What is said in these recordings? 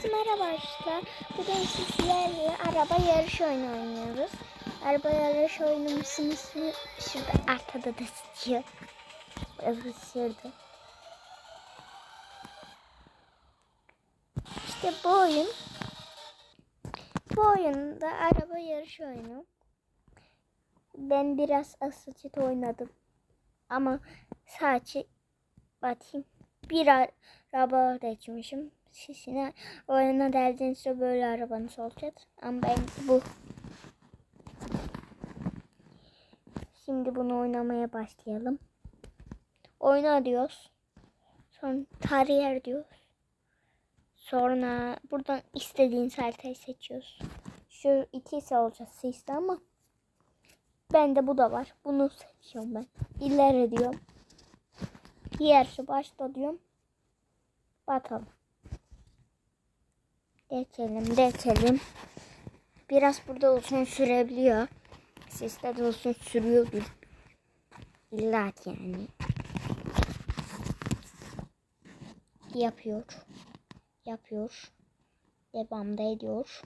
Herkese merhaba arkadaşlar. Bugün sizlerle araba yarış oyunu oynuyoruz. Araba yarış oyunumuzun ismi şurada arkada da tutuyor. Burası şurada. İşte bu oyun. Bu oyunda araba yarış oyunu. Ben biraz asıcıt oynadım. Ama sadece bakayım. Bir araba seçmişim. Sizin oyuna derdinizse böyle arabanız olacak. Ama ben bu. Şimdi bunu oynamaya başlayalım. Oyna diyoruz. Sonra kariyer diyoruz. Sonra buradan istediğin haritayı seçiyoruz. Şu ikisi olacak sizde ama bende bu da var. Bunu seçiyorum ben. İleri diyorum. Diğersi başta diyorum. Bakalım. Geçelim, geçelim. Biraz burada uzun sürebiliyor. Sizde de uzun sürüyordur. İlla yani. Yapıyor. Yapıyor. Devam da ediyor.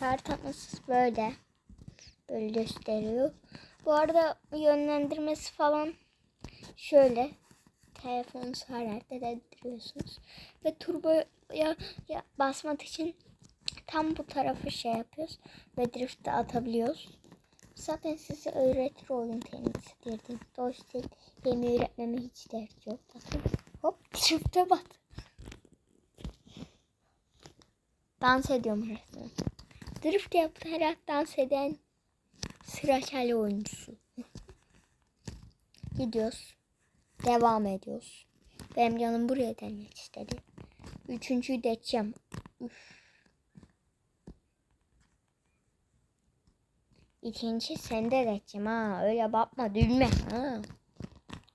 Haritamız böyle. Böyle gösteriyor. Bu arada yönlendirmesi falan şöyle. Telefonunuzu hareket ettiriyorsunuz. Ve turboya ya, basmak için tam bu tarafı şey yapıyoruz. Ve drift de atabiliyoruz. Zaten size öğretir oyun temizliğini. Dolayısıyla yemi öğretmeme hiç dert yok. Zaten. Hop drift'e bat. Dans ediyorum resmen. Drift yaparak dans eden sıraçalı oyuncusu. Gidiyoruz. Devam ediyoruz. Benim canım buraya denmek istedi. Üçüncüyü de edeceğim. Üf. İkinci sende de edeceğim ha. Öyle bakma dülme ha.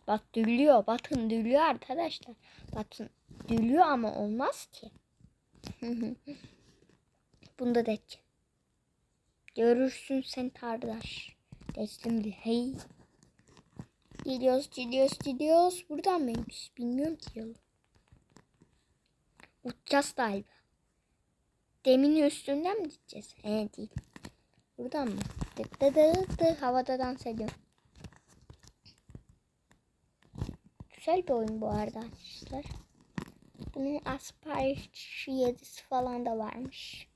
Bak dülüyor. Bakın dülüyor arkadaşlar. Bakın dülüyor ama olmaz ki. Bunda da edeceğim. Görürsün sen kardeş. Geçtim bile. Hey. Gidiyoruz, gidiyoruz, gidiyoruz. Buradan mıymış? Bilmiyorum ki yolu. Uçacağız galiba. Deminin üstünden mi gideceğiz? He değil. Buradan mı? Dık dı dı dı. Havada dans ediyorum. Güzel bir oyun bu arada arkadaşlar. Bunun Aspire 7'si falan da varmış.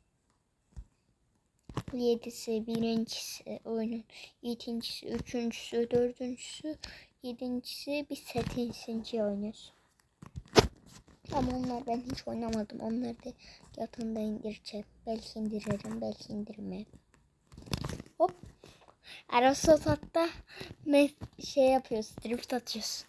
Yedisi, birincisi oyunun, ikincisi, üçüncüsü, dördüncüsü, yedincisi bir sekizinci oynuyoruz. Ama onlar ben hiç oynamadım. Onları da yakında indireceğim. Belki indiririm, belki indirmem. Hop. Arasotat'ta şey yapıyoruz, drift atıyoruz.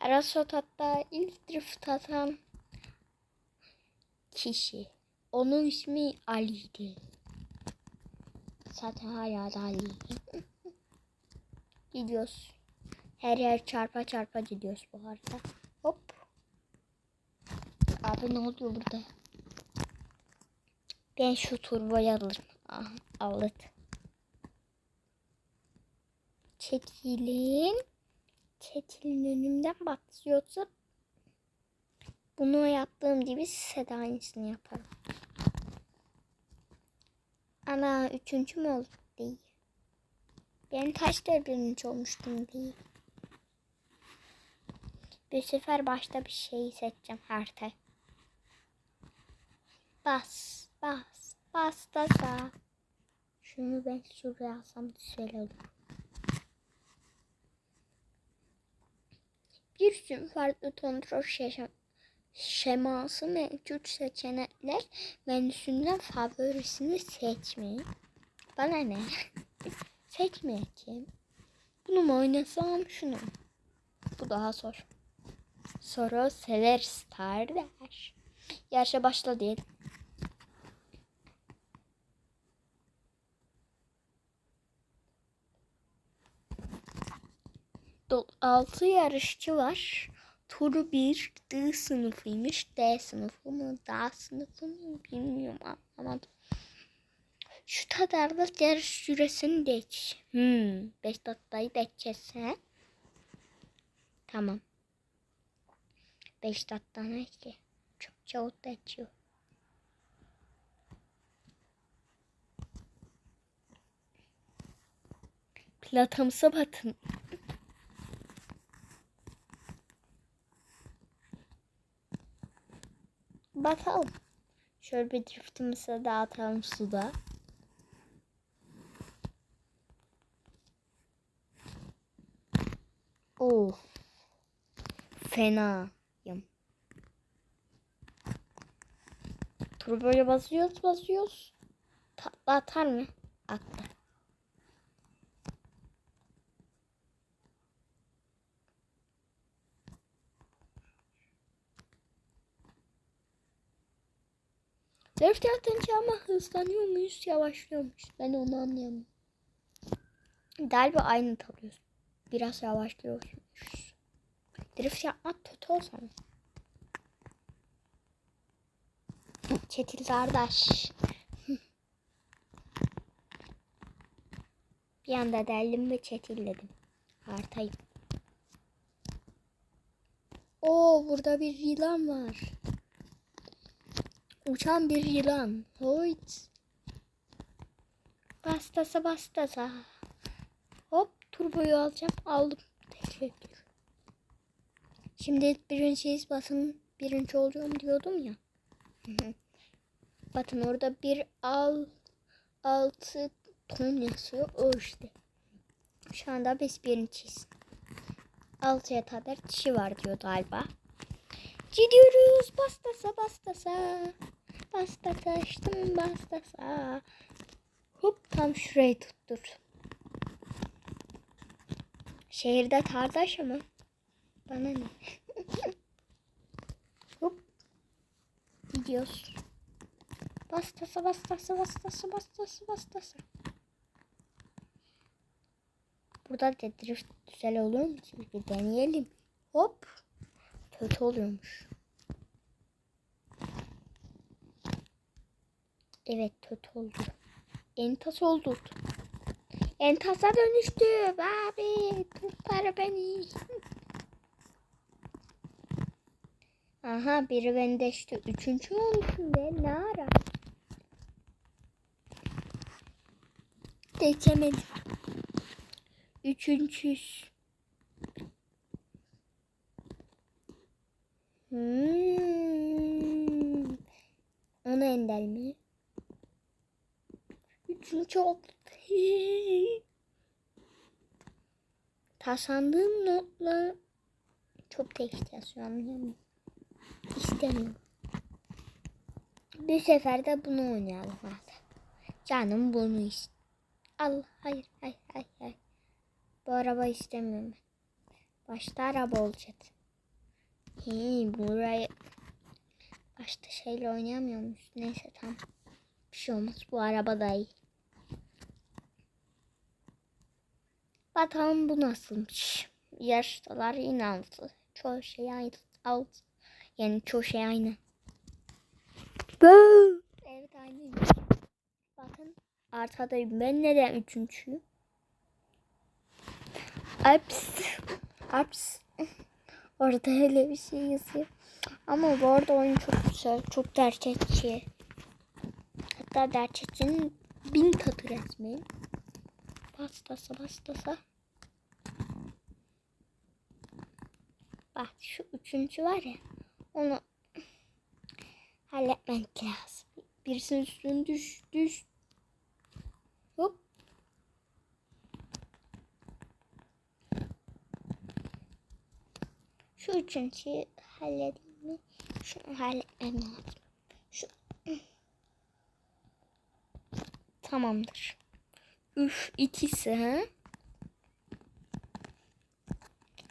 Arasotat'ta ilk drift atan kişi. Onun ismi Ali'di. Zaten hala da Ali. gidiyoruz. Her yer çarpa çarpa gidiyoruz bu arada. Hop. Abi ne oluyor burada? Ben şu turboyu alırım. Ah, aldık. Çekilin. Çekilin önümden bak. Yoksa bunu yaptığım gibi size de aynısını yaparım. Ana üçüncü mü oldu değil. Ben kaç birinci olmuştum değil. Bir sefer başta bir şeyi seçeceğim harita. Bas, bas, bas da sağ. Şunu ben şuraya alsam olur. Bir sürü farklı kontrol şey şeması mevcut seçenekler menüsünden favorisini seçmeyin. Bana ne? Seçmeyeceğim. Bunu mu oynasam şunu? Bu daha zor. Soru severiz kardeş. Yarışa başla diyelim. Altı yarışçı var. Turu 1 D sınıfıymış. D sınıfı mı? D sınıfı mı? Bilmiyorum anlamadım. Şu kadar da ders süresini geç. Hmm, 5 dakikayı he? Tamam. 5 dakika ne? Çok çabuk geçiyor. Platamsa batın. Bakalım. Şöyle bir driftimizi dağıtalım suda. Of. Fenayım. Turboya basıyoruz basıyoruz. Tatlı atar mı? Attı. Drift yaptığınca ama hızlanıyor muyuz, yavaşlıyor? Ben onu anlayamıyorum. Galiba aynı kalıyoruz. Biraz yavaşlıyoruz. Drift yapmak kötü o zaman. Çetil kardeş. Bir anda deldim ve çetilledim. Artayım. Oo burada bir yılan var. Uçan bir yılan. Hoyt. Bastasa bastasa. Hop turboyu alacağım. Aldım. Teşekkür. Şimdi birinciyiz basın birinci oluyorum diyordum ya. Bakın orada bir al altı ton yazıyor. O işte. Şu anda biz birinciyiz. Altıya kadar kişi var diyor galiba. Gidiyoruz. Bastasa bastasa. Bastasa açtım bastasa. Hop tam şurayı tuttur. Şehirde kardeş ama. Bana ne? Hop. Gidiyoruz. Bastasa bastasa bastasa bastasa bastasa. Burada da drift güzel olur mu? Bir deneyelim. Hop. Kötü oluyormuş. Evet kötü oldu. Entas oldu. Entas'a dönüştü. Abi kurtar beni. Aha biri bende. Üçüncü olmuşum be? Ne ara? Geçemedim. Üçüncüyüz. Hmm. Onu ender Üçüncü oldu. Tasandığım notla çok değişti şu an. Yani istemiyorum. Bir sefer de bunu oynayalım hadi. Canım bunu ist. Allah hayır hayır hayır hayır. Bu araba istemiyorum. Başta araba olacak. Hey burayı başta şeyle oynayamıyormuş. Neyse tamam. Bir şey olmaz. Bu araba da iyi. Bakalım bu nasılmış. Yarıştalar yine altı. Çoğu şey aynı. Alt. Yani çoğu şey aynı. Boo. Evet aynı. Bakın arkadayım. Ben neden üçüncüyüm? Aps. Aps. Orada öyle bir şey yazıyor. Ama bu arada oyun çok güzel. Çok gerçekçi. Hatta gerçekçinin bin katı resmi. Bastasa bastasa. Bak şu üçüncü var ya. Onu halletmek lazım. Birisinin üstüne düş düş. Hop. Şu üçüncüyü halledeyim mi? Şunu halletmem lazım. Şu. Tamamdır. Üf ikisi ha?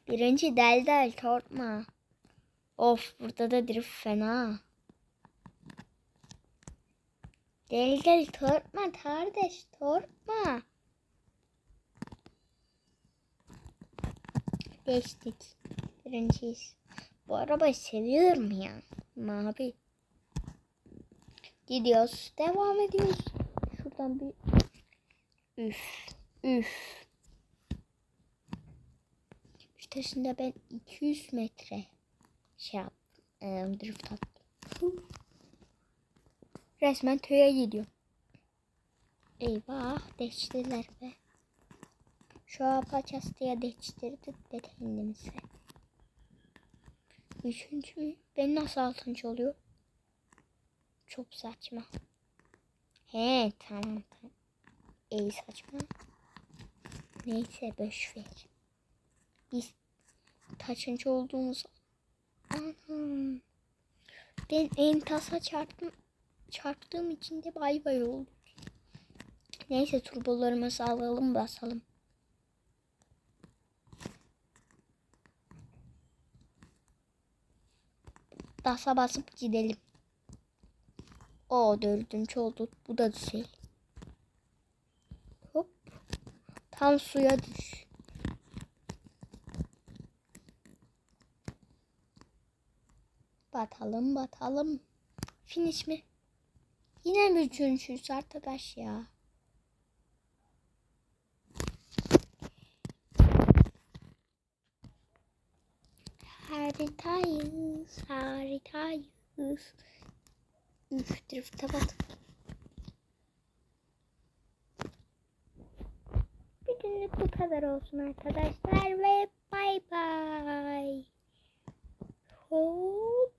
Birinci del del tortma. Of burada da drift fena. Del del tortma kardeş tortma. Geçtik. Birinciyiz. bu arabayı seviyorum ya. Mavi. Gidiyoruz. Devam ediyoruz. Şuradan bir üf üf. Üstesinde ben 200 metre şey yaptım. E, drift attım. Resmen köye gidiyor. Eyvah değiştirdiler be. Şu apaçastıya değiştirdik de kendimizi. Üçüncü mü? Ben nasıl altıncı oluyor? Çok saçma. He tamam tamam. İyi saçma. Neyse boş ver. Biz kaçıncı olduğumuz Anam. Ben en tasa çarptım. Çarptığım için de bay bay oldu. Neyse turbolarımı sallayalım basalım. Dasa basıp gidelim. O dördüncü oldu. Bu da güzel. Hop. Tam suya düş. Batalım batalım. Finish mi? Yine mi üçüncüyüz arkadaş ya? Harikayız, harikayız. Üf, drifte battık. Bir günlük bu kadar olsun arkadaşlar ve bay bay. Hop.